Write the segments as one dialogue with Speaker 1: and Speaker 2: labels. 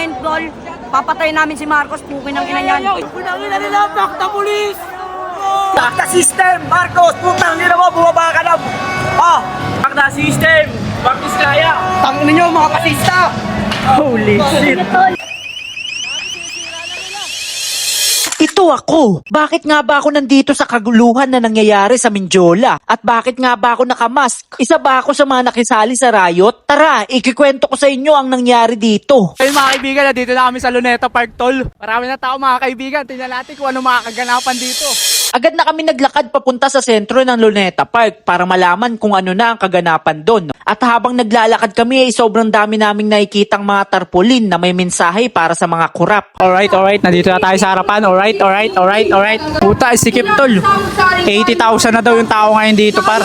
Speaker 1: ngayon, tol. Papatay namin si Marcos, pukin ng ina niyan.
Speaker 2: Putang ina nila, back the police!
Speaker 3: Takta system! Marcos! Putang ina mo! Bumaba ka na! Ah!
Speaker 2: Takda system! Bakit kaya?
Speaker 3: Tangin ninyo mga pasista!
Speaker 2: Holy shit!
Speaker 4: Ito ako. Bakit nga ba ako nandito sa kaguluhan na nangyayari sa Mindiola? At bakit nga ba ako nakamask? Isa ba ako sa mga nakisali sa riot? Tara, ikikwento ko sa inyo ang nangyari dito.
Speaker 2: Ayun mga kaibigan, dito na kami sa Luneta Park, tol. Marami na tao mga kaibigan. Tingnan natin kung ano mga kaganapan dito.
Speaker 4: Agad na kami naglakad papunta sa sentro ng Luneta Park para malaman kung ano na ang kaganapan doon. At habang naglalakad kami ay sobrang dami naming nakikitang mga tarpaulin na may mensahe para sa mga kurap.
Speaker 2: Alright, alright. Nandito na tayo sa harapan. Alright, alright, alright, alright. Puta, sikip tol. 80,000 na daw yung tao ngayon dito, par.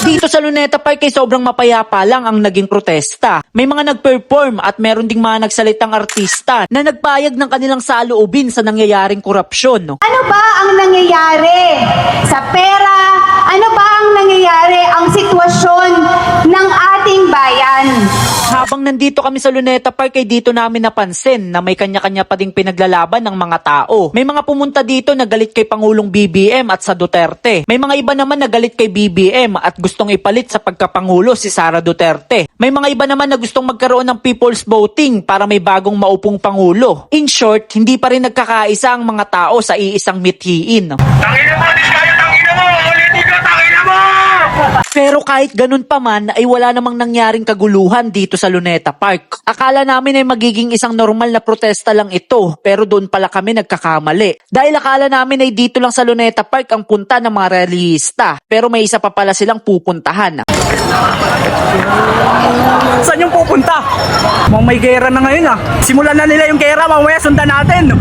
Speaker 4: Dito sa Luneta Park ay sobrang mapayapa lang ang naging protesta. May mga nag-perform at meron ding mga nagsalitang artista na nagpayag ng kanilang saloobin sa nangyayaring korupsyon.
Speaker 5: Ano ba ang nangyayari sa pera? Ano ba ang nangyayari ang sitwasyon ng ating bayan?
Speaker 4: Habang nandito kami sa Luneta Park ay dito namin napansin na may kanya-kanya pa ding pinaglalaban ng mga tao. May mga pumunta dito na galit kay Pangulong BBM at sa Duterte. May mga iba naman na galit kay BBM at gustong ipalit sa pagkapangulo si Sara Duterte. May mga iba naman na gustong magkaroon ng people's voting para may bagong maupong pangulo. In short, hindi pa rin nagkakaisa ang mga tao sa iisang mithiin.
Speaker 3: Tangina mo! Diskaya tangina mo! Ulitin ka! Tangina mo!
Speaker 4: Pero kahit ganun pa man ay wala namang nangyaring kaguluhan dito sa Luneta Park. Akala namin ay magiging isang normal na protesta lang ito pero doon pala kami nagkakamali. Dahil akala namin ay dito lang sa Luneta Park ang punta ng mga realista pero may isa pa pala silang pupuntahan.
Speaker 2: Saan yung pupunta? Mukhang may gera na ngayon ah. Simulan na nila yung gera, mamaya sundan natin.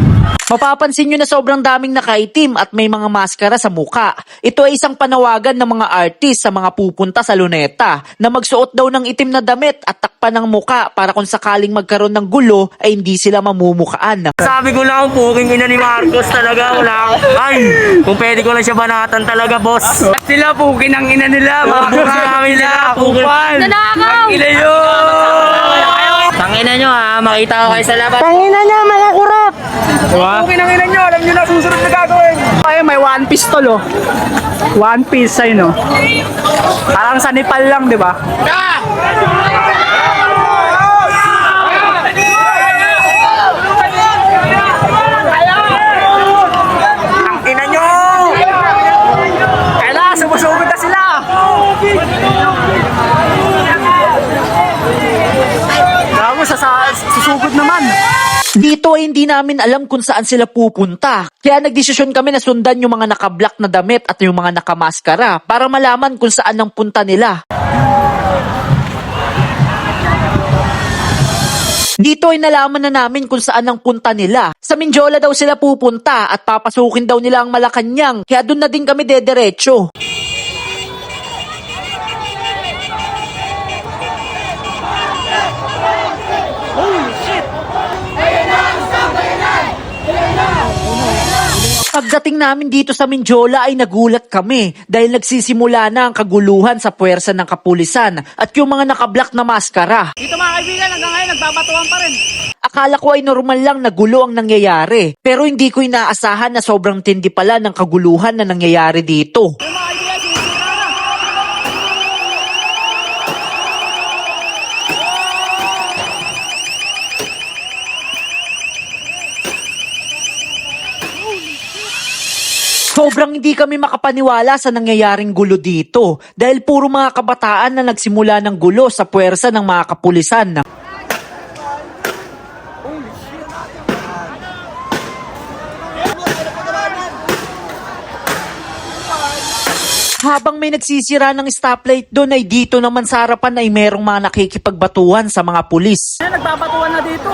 Speaker 4: Mapapansin nyo na sobrang daming nakaitim at may mga maskara sa muka. Ito ay isang panawagan ng mga artist sa mga pupunta sa luneta na magsuot daw ng itim na damit at takpan ng muka para kung sakaling magkaroon ng gulo ay hindi sila mamumukaan.
Speaker 3: Sabi ko lang, puking ina ni Marcos talaga. Wala. Ay! Kung pwede ko lang siya banatan talaga, boss.
Speaker 2: Sila pukin ang ina nila, mga
Speaker 3: Puking nila, puking.
Speaker 1: Nanakaw!
Speaker 3: Ina yun! Tangina nyo ha, makita ko kayo sa labas.
Speaker 2: Diba? Pukin ang ina nyo, alam nyo na susunod na gagawin. Ay, may one piece tol oh. One piece ay no. Parang sa Nepal lang, di ba?
Speaker 3: Ang ina nyo!
Speaker 2: Kailangan, sumusugod na sila. Bravo, sa, sa susugod naman.
Speaker 4: Dito ay hindi namin alam kung saan sila pupunta. Kaya nagdesisyon kami na sundan yung mga naka-black na damit at yung mga nakamaskara para malaman kung saan ang punta nila. Dito ay nalaman na namin kung saan ang punta nila. Sa Mindiola daw sila pupunta at papasukin daw nila ang Malacanang. Kaya doon na din kami dederecho. Pagdating namin dito sa Mindiola ay nagulat kami dahil nagsisimula na ang kaguluhan sa puwersa ng kapulisan at yung mga naka-black na maskara.
Speaker 2: Dito mga kaibigan, hanggang ngayon, nagbabatuan pa rin.
Speaker 4: Akala ko ay normal lang na gulo ang nangyayari pero hindi ko inaasahan na sobrang tindi pala ng kaguluhan na nangyayari dito.
Speaker 2: Yung mga kaibigan, sinisira na.
Speaker 4: Sobrang hindi kami makapaniwala sa nangyayaring gulo dito dahil puro mga kabataan na nagsimula ng gulo sa puwersa ng mga kapulisan. Habang may nagsisira ng stoplight doon ay dito naman sa harapan ay merong mga nakikipagbatuhan sa mga pulis.
Speaker 2: Ayan, nagbabatuan na dito.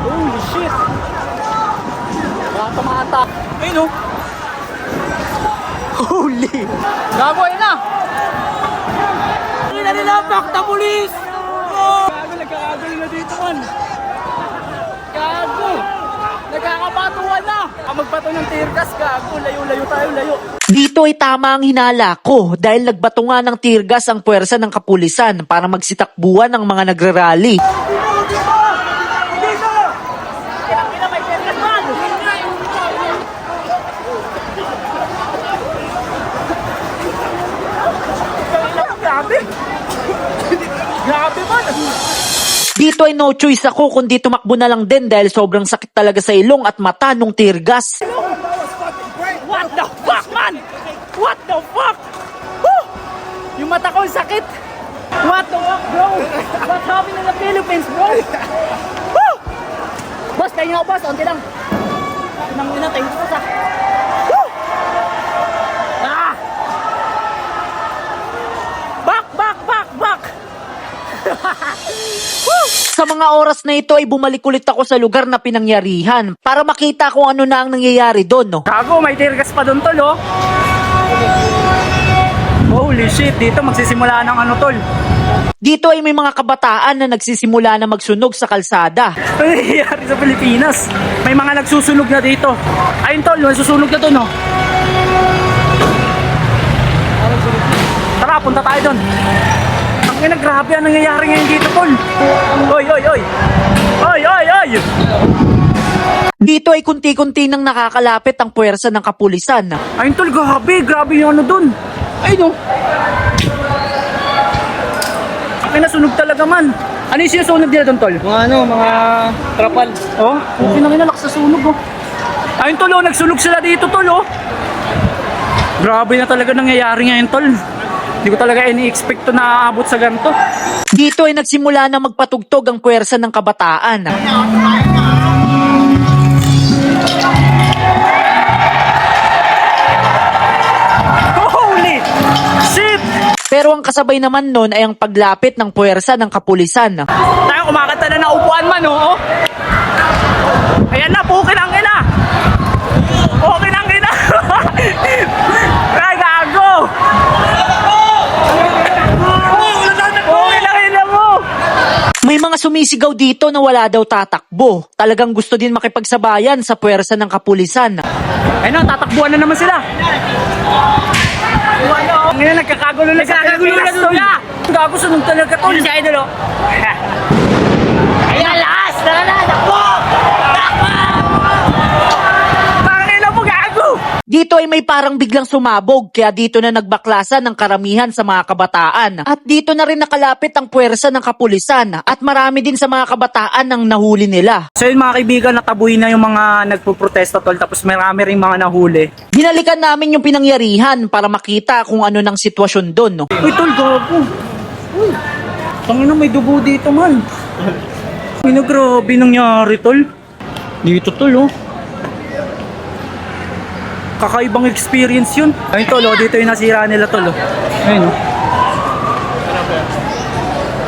Speaker 2: Holy shit. Baka tumata. Ayun oh.
Speaker 4: Holy!
Speaker 2: Gago, ayun na. Ayun na nila, back the police. Oh. Gago, nagkakagulo na dito man. Gago. Nagkakabatuan na! Ang magbato ng tear gas, gago. Layo-layo tayo, layo.
Speaker 4: Dito ay tama ang hinala ko dahil nagbato nga ng tear gas ang puwersa ng kapulisan para magsitakbuhan ng mga nagrarally.
Speaker 2: Grabe! Grabe man!
Speaker 4: Dito ay no choice ako kundi tumakbo na lang din dahil sobrang sakit talaga sa ilong at mata nung tear gas.
Speaker 2: What the fuck, man? What the fuck? Woo! Yung mata ko sakit. What the fuck, bro? What's happening in the Philippines, bro? Woo! Boss, tayo nga, boss. Unti lang. Nang ina, tayo ko sa... Woo! Ah! Back, back, back, back!
Speaker 4: Sa mga oras na ito ay bumalik ulit ako sa lugar na pinangyarihan para makita kung ano na ang nangyayari doon. No?
Speaker 2: Gago, may tear gas pa doon, tol, oh. Holy shit, dito magsisimula ng ano, tol.
Speaker 4: Dito ay may mga kabataan na nagsisimula na magsunog sa kalsada.
Speaker 2: Ano nangyayari sa Pilipinas? May mga nagsusunog na dito. Ayun, tol, nagsusunog na doon, oh. Tara, punta tayo doon. Ina, grabe ang nangyayari ngayon dito, tol. Oy, oy, oy. Oy, oy, oy.
Speaker 4: Dito ay kunti-kunti nang nakakalapit ang puwersa ng kapulisan.
Speaker 2: Ayun, tol, grabe. Grabe yung ano doon. Ayun, oh. Ang nasunog talaga man. Ano yung sinusunog nila doon, tol?
Speaker 3: Mga ano, mga trapal.
Speaker 2: Oh, okay na nalak sa sunog oh. Ayun tol, oh, nagsunog sila dito tol oh. Grabe na talaga nangyayari ngayon tol. Hindi ko talaga ini-expect to na aabot sa ganito.
Speaker 4: Dito ay nagsimula na magpatugtog ang puwersa ng kabataan.
Speaker 2: Holy shit!
Speaker 4: Pero ang kasabay naman nun ay ang paglapit ng puwersa ng kapulisan.
Speaker 2: Tayo kumakanta na na upuan man oh. oh. Ayan na, pukin ang ina. Pukin ang ina. Ay, gago. Pukin ang ina mo.
Speaker 4: May mga sumisigaw dito na wala daw tatakbo. Talagang gusto din makipagsabayan sa puwersa ng kapulisan.
Speaker 2: Ayun na, tatakbuhan na naman sila. Ngayon, nagkakagulo na sa Nagkakagulo na na. Gago, sunog talaga tol. Si Idol, oh. Ayan, lakas! Tara na! Takbo! Tangina mo, gago!
Speaker 4: Dito ay may parang biglang sumabog kaya dito na nagbaklasan ng karamihan sa mga kabataan. At dito na rin nakalapit ang puwersa ng kapulisan at marami din sa mga kabataan ang nahuli nila.
Speaker 2: So yun mga kaibigan, natabuhin na yung mga nagpuprotesta tol, tapos marami rin mga nahuli.
Speaker 4: Binalikan namin yung pinangyarihan para makita kung ano ng sitwasyon doon. No?
Speaker 2: Uy, tol, gago. Uy, tangina may dugo dito man. Uy, grabe nangyari, tol. Dito, tol, oh. Kakaibang experience yun. Ayun, tol, oh, dito yung nasira nila, tol, oh. Ayun, oh.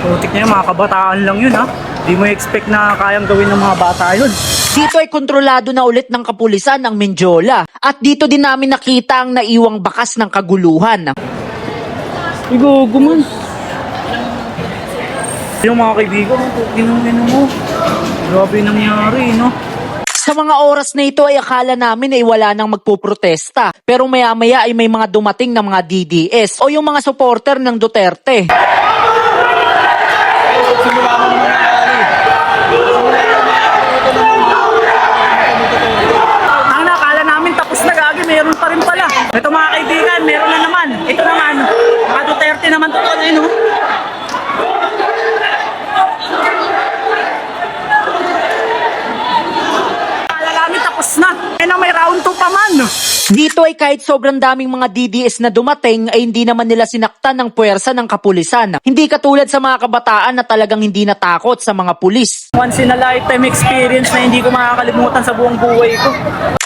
Speaker 2: Putik na yun, mga kabataan lang yun, ha. Di mo expect na kayang gawin ng mga bata yun.
Speaker 4: Dito ay kontrolado na ulit ng kapulisan ang Menjola. At dito din namin nakita ang naiwang bakas ng kaguluhan.
Speaker 2: Uy, gago man. Yung mga kaibigan, ginong mo. Grabe nangyari, no?
Speaker 4: Sa mga oras na ito ay akala namin ay wala nang magpuprotesta. Pero maya-maya ay may mga dumating na mga DDS o yung mga supporter ng Duterte.
Speaker 2: Ang nakala namin tapos na gagi, meron pa rin pala. Ito mga kaibigan, meron na naman. Ito naman, mga Duterte naman totoo na yun, no? Akala namin tapos na. Eh na may round 2 pa man.
Speaker 4: Dito ay kahit sobrang daming mga DDS na dumating ay hindi naman nila sinaktan ng puwersa ng kapulisan. Hindi katulad sa mga kabataan na talagang hindi natakot sa mga pulis.
Speaker 2: Once in a lifetime experience na hindi ko makakalimutan sa buong buhay ko.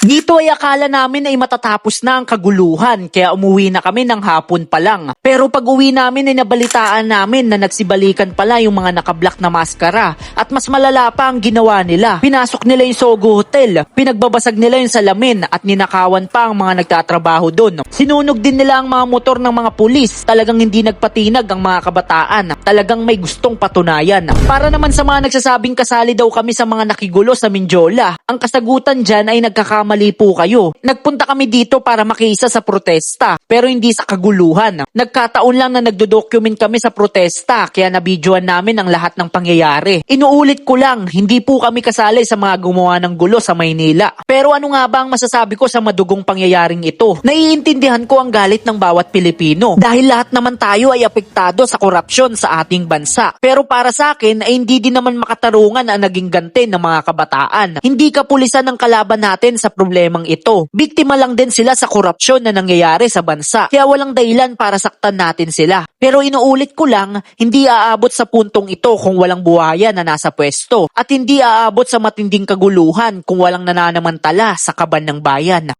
Speaker 4: Dito ay akala namin ay matatapos na ang kaguluhan kaya umuwi na kami ng hapon pa lang. Pero pag uwi namin ay nabalitaan namin na nagsibalikan pala yung mga nakablock na maskara at mas malala pa ang ginawa nila. Pinasok nila yung Sogo Hotel, pinagbabasag nila yung salamin at ninakawan pa ang mga nagtatrabaho doon. Sinunog din nila ang mga motor ng mga pulis. Talagang hindi nagpatinag ang mga kabataan. Talagang may gustong patunayan. Para naman sa mga nagsasabing sinabing kasali daw kami sa mga nakigulo sa Mindiola. Ang kasagutan dyan ay nagkakamali po kayo. Nagpunta kami dito para makiisa sa protesta, pero hindi sa kaguluhan. Nagkataon lang na nagdo-document kami sa protesta, kaya nabidyoan namin ang lahat ng pangyayari. Inuulit ko lang, hindi po kami kasali sa mga gumawa ng gulo sa Maynila. Pero ano nga ba ang masasabi ko sa madugong pangyayaring ito? Naiintindihan ko ang galit ng bawat Pilipino dahil lahat naman tayo ay apektado sa korupsyon sa ating bansa. Pero para sa akin ay hindi din naman makatarungan ang naging gante ng mga kabataan. Hindi kapulisan ang kalaban natin sa problemang ito. Biktima lang din sila sa korupsyon na nangyayari sa bansa. Kaya walang dahilan para saktan natin sila. Pero inuulit ko lang, hindi aabot sa puntong ito kung walang buhaya na nasa pwesto. At hindi aabot sa matinding kaguluhan kung walang nananamantala sa kaban ng bayan.